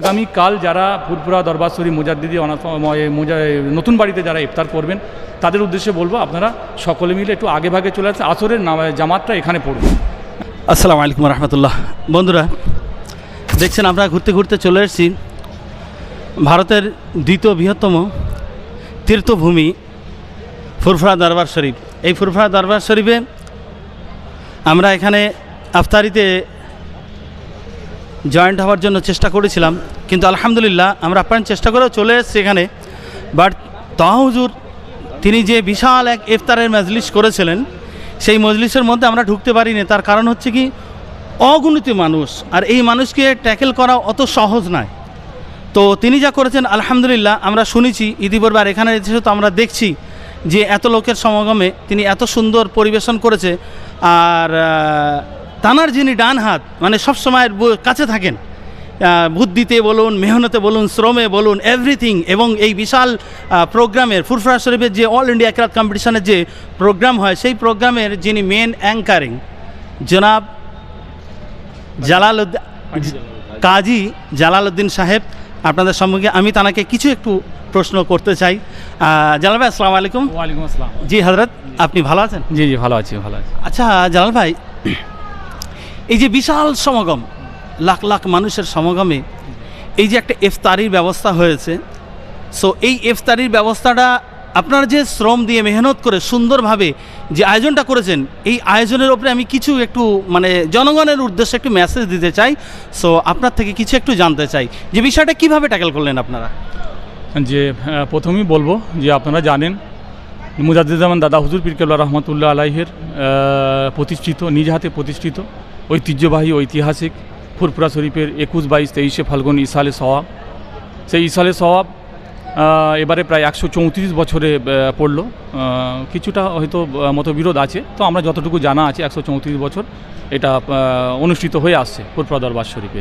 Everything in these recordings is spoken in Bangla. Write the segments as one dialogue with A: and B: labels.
A: আগামীকাল যারা ফুরপুরা দরবার শরীফ মুজাদ্দিদি অনাথ মোজা নতুন বাড়িতে যারা ইফতার করবেন, তাদের উদ্দেশ্যে বলব আপনারা সকলে মিলে একটু আগে ভাগে চলে আসছে আসরের জামাতটা এখানে পড়বে।
B: আসসালামু আলাইকুম রহমতুল্লাহ। বন্ধুরা, দেখছেন আমরা ঘুরতে ঘুরতে চলে এসেছি। ভারতের দ্বিতীয় বৃহত্তম তীর্থভূমি ফুরফুরা দরবার শরীফ। এই ফুরফুরা দরবার শরীফে আমরা এখানে আফতারিতে জয়েন্ট হওয়ার জন্য চেষ্টা করেছিলাম, কিন্তু আলহামদুলিল্লাহ আমরা আপ্রাণ চেষ্টা করেও চলে এসেছি এখানে। বাট তাহুজুর তিনি যে বিশাল এক ইফতারের মজলিস করেছিলেন, সেই মজলিসের মধ্যে আমরা ঢুকতে পারিনি। তার কারণ হচ্ছে কি, অগণিত মানুষ, আর এই মানুষকে ট্যাকেল করা অত সহজ নয়। তো তিনি যা করেছেন, আলহামদুলিল্লাহ, আমরা শুনেছি, ইতিপূর্বে আর এখানে এসে তো আমরা দেখছি যে এত লোকের সমাগমে তিনি এত সুন্দর পরিবেশন করেছে। আর তানার যিনি ডান হাত মানে সবসময়ের কাছে থাকেন বুদ্ধিতে বলুন মেহনতে বলুন শ্রমে বলুন এভরিথিং এবং এই বিশাল প্রোগ্রামের ফুরফুরা শরীফের যে অল ইন্ডিয়া ক্রাত কম্পিটিশনের যে প্রোগ্রাম হয় সেই প্রোগ্রামের যিনি মেন অ্যাঙ্কারিং জনাব জালালউদ্দিন কাজী জালালউদ্দিন সাহেব আপনাদের সম্মুখে আমি তানাকে কিছু একটু প্রশ্ন করতে চাই। জালাল ভাই আসসালামু আলাইকুম।
A: ওয়ালাইকুম আসসালাম।
B: জি হজরত আপনি ভালো আছেন?
A: জি জি ভালো আছি ভালো আছি।
B: আচ্ছা জালাল ভাই এই যে বিশাল সমাগম লাখ লাখ মানুষের সমাগমে এই যে একটা ইফতারির ব্যবস্থা হয়েছে সো এই ইফতারির ব্যবস্থাটা আপনারা যে শ্রম দিয়ে মেহনত করে সুন্দরভাবে যে আয়োজনটা করেছেন এই আয়োজনের ওপরে আমি কিছু একটু মানে জনগণের উদ্দেশ্যে একটু মেসেজ দিতে চাই সো আপনার থেকে কিছু একটু জানতে চাই যে বিষয়টা কীভাবে ট্যাকেল করলেন আপনারা?
A: যে প্রথমেই বলব যে আপনারা জানেন মুজাদ্দিজামান দাদা হুজুর পিরকেল্লা রহমতুল্লাহ আলাইহের আহ, প্রতিষ্ঠিত নিজ হাতে প্রতিষ্ঠিত ঐতিহ্যবাহী ঐতিহাসিক ফুরপুরা শরীফের একুশ বাইশ তেইশে ফাল্গুন ইসালে সওয়াব। সেই ইসালে সওয়াব এবারে প্রায় একশো চৌত্রিশ বছরে পড়ল। কিছুটা হয়তো মতবিরোধ আছে। তো আমরা যতটুকু জানা আছে, একশো চৌত্রিশ বছর এটা অনুষ্ঠিত হয়ে আসছে ফুরপুরা দরবার শরীফে।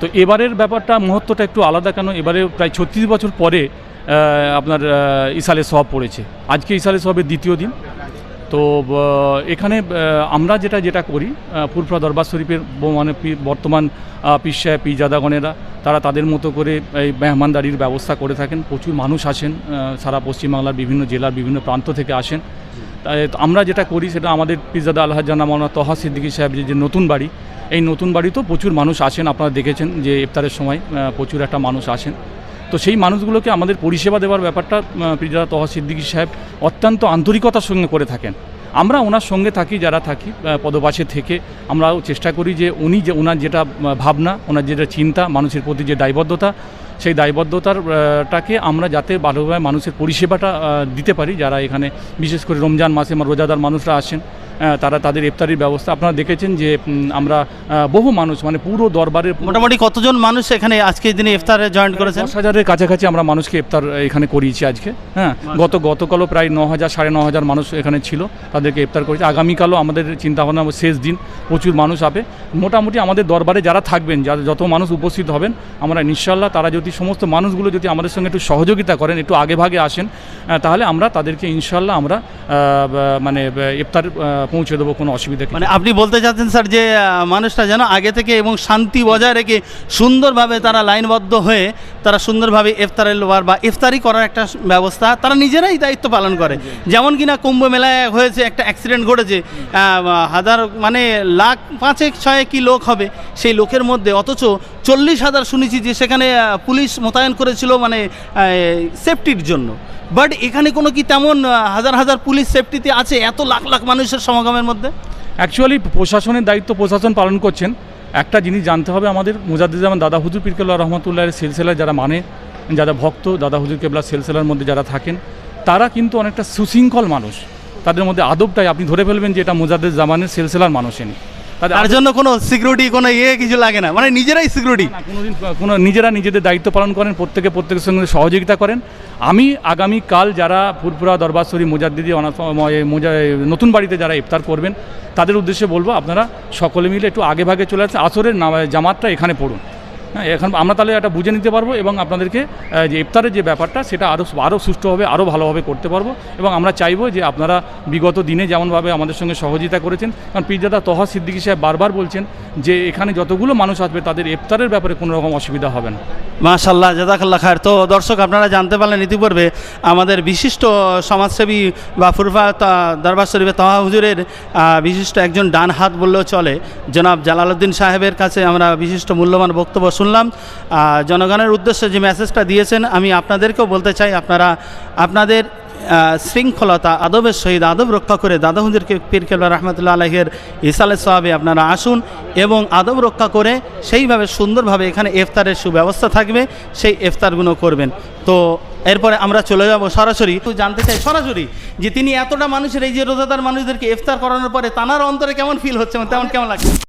A: তো এবারের ব্যাপারটা মুহূর্তটা একটু আলাদা, কেন এবারে প্রায় ছত্রিশ বছর পরে আপনার ইসালে সব পড়েছে। আজকে ইসালে সবের দ্বিতীয় দিন। তো এখানে আমরা যেটা যেটা করি ফুরফুরা দরবার শরীফের মানে বর্তমান পিস সাহেব পিজাদাগণেরা তারা তাদের মতো করে এই মেহমানদারির ব্যবস্থা করে থাকেন। প্রচুর মানুষ আসেন সারা পশ্চিমবাংলার বিভিন্ন জেলার বিভিন্ন প্রান্ত থেকে আসেন। আমরা যেটা করি, সেটা আমাদের পিজাদা আল্লাহ জানা মাওলানা তহা সিদ্দিকী সাহেব যে নতুন বাড়ি, এই নতুন বাড়িতেও প্রচুর মানুষ আসেন। আপনারা দেখেছেন যে, ইফতারের সময় প্রচুর একটা মানুষ আসেন। তো সেই মানুষগুলোকে আমাদের পরিষেবা দেওয়ার ব্যাপারটা পিজাদা তহা সিদ্দিকী সাহেব অত্যন্ত আন্তরিকতার সঙ্গে করে থাকেন। আমরা ওনার সঙ্গে থাকি যারা থাকি পদবাসে থেকে। আমরাও চেষ্টা করি যে উনি যে ওনার যেটা ভাবনা ওনার যেটা চিন্তা মানুষের প্রতি যে দায়বদ্ধতা সেই দায়বদ্ধতার আহ, টাকে আমরা যাতে ভালোভাবে মানুষের পরিষেবাটা দিতে পারি যারা এখানে বিশেষ করে রমজান মাসে রোজাদার মানুষরা আসেন। তারা তাদের ইফতারির ব্যবস্থা আপনারা দেখেছেন যে আমরা বহু মানুষ মানে পুরো দরবারের
B: মোটামুটি কতজন মানুষ এখানে আজকের দিনে ইফতারে জয়েন করেছেন?
A: দশ হাজারের কাছাকাছি আমরা মানুষকে ইফতার এখানে করিয়েছি আজকে হ্যাঁ। গত গতকালও প্রায় ন হাজার সাড়ে ন হাজার মানুষ এখানে ছিল তাদেরকে ইফতার করেছি। আগামীকালও আমাদের চিন্তা ভাবনা শেষ দিন প্রচুর মানুষ হবে মোটামুটি আমাদের দরবারে যারা থাকবেন যারা যত মানুষ উপস্থিত হবেন আমরা ইনশাল্লাহ তারা যদি সমস্ত মানুষগুলো যদি আমাদের সঙ্গে একটু সহযোগিতা করেন একটু আগে ভাগে আসেন তাহলে আমরা তাদেরকে ইনশাল্লাহ আমরা মানে ইফতার পৌঁছে দেবো কোনো অসুবিধা
B: মানে আপনি বলতে চাচ্ছেন স্যার যে মানুষটা যেন আগে থেকে এবং শান্তি বজায় রেখে সুন্দরভাবে তারা লাইনবদ্ধ হয়ে তারা সুন্দরভাবে ইফতারের লোয়ার বা ইফতারি করার একটা ব্যবস্থা তারা নিজেরাই দায়িত্ব পালন করে। যেমন কিনা কুম্ভ মেলায় হয়েছে একটা অ্যাক্সিডেন্ট ঘটেছে হাজার মানে লাখ পাঁচেক ছয় কি লোক হবে সেই লোকের মধ্যে অথচ চল্লিশ হাজার শুনেছি যে সেখানে পুলিশ মোতায়েন করেছিল মানে সেফটির জন্য। বাট এখানে কোনো কি তেমন হাজার হাজার পুলিশ সেফটিতে আছে এত লাখ লাখ মানুষের সমাগমের মধ্যে?
A: অ্যাকচুয়ালি প্রশাসনের দায়িত্ব প্রশাসন পালন করছেন। একটা জিনিস জানতে হবে আমাদের মুজাদ্দিজামান দাদা হুজুর পিরকেল্লা রহমতুল্লাহের সিলসিলায় যারা মানে যারা ভক্ত দাদা হুজুর কেবলা সিলসিলার মধ্যে যারা থাকেন তারা কিন্তু অনেকটা সুশৃঙ্খল মানুষ। তাদের মধ্যে আদবটাই আপনি ধরে ফেলবেন যে এটা মুজাদ্দিদ জামানের সিলসিলার মানুষ এনে
B: তার জন্য কোনো সিকিউরিটি কোনো ইয়ে কিছু লাগে না। মানে নিজেরাই সিকিউরিটি
A: কোনোদিন কোনো নিজেরা নিজেদের দায়িত্ব পালন করেন প্রত্যেকে প্রত্যেকের সঙ্গে সহযোগিতা করেন। আমি আগামী কাল যারা ফুরপুরা দরবার শরীফ মুজাদ্দিদি অনাথ মোজা নতুন বাড়িতে যারা ইফতার করবেন তাদের উদ্দেশ্যে বলব আপনারা সকলে মিলে একটু আগে ভাগে চলে আসছে আসরের জামাতটা এখানে পড়ুন। এখন আমরা তাহলে এটা বুঝে নিতে পারব এবং আপনাদেরকে যে ইফতারের যে ব্যাপারটা, সেটা আরও আরও সুষ্ঠুভাবে আরও ভালোভাবে করতে পারব। এবং আমরা চাইব যে আপনারা বিগত দিনে যেমনভাবে আমাদের সঙ্গে সহযোগিতা করেছেন, কারণ পীরজাদা তহা সিদ্দিকী সাহেব বারবার বলছেন যে এখানে যতগুলো মানুষ আসবে, তাদের ইফতারের ব্যাপারে কোনো রকম অসুবিধা হবে না।
B: মাশাল্লাহ জাজাকাল্লাহ খায়ের। তো দর্শক, আপনারা জানতে পারলেন ইতিপূর্বে আমাদের বিশিষ্ট সমাজসেবী বা ফুরফা দরবার শরীফে তাহা হুজুরের বিশিষ্ট একজন ডান হাত বললেও চলে। জনাব জালালউদ্দিন সাহেবের কাছে আমরা বিশিষ্ট মূল্যবান বক্তব্য শুনলাম জনগণের উদ্দেশ্যে যে মেসেজটা দিয়েছেন, আমি আপনাদেরকেও বলতে চাই, আপনারা, আপনাদের শৃঙ্খলতা, আদবের সহিত আদব রক্ষা করে দাদা হুজুরকে পীর কেবলা রহমতুল্লাহ আলহের ইসালে সাহাবে আপনারা আসুন এবং আদব রক্ষা করে সেইভাবে সুন্দরভাবে এখানে ইফতারের সুব্যবস্থা থাকবে, সেই ইফতারগুলো করবেন। তো এরপরে আমরা চলে যাব সরাসরি। জানতে চাই, সরাসরি, যে তিনি এতটা মানুষের, এই যে রোজাদার মানুষদেরকে ইফতার করানোর পরে তানার অন্তরে কেমন ফিল হচ্ছে? তেমন কেমন লাগছে?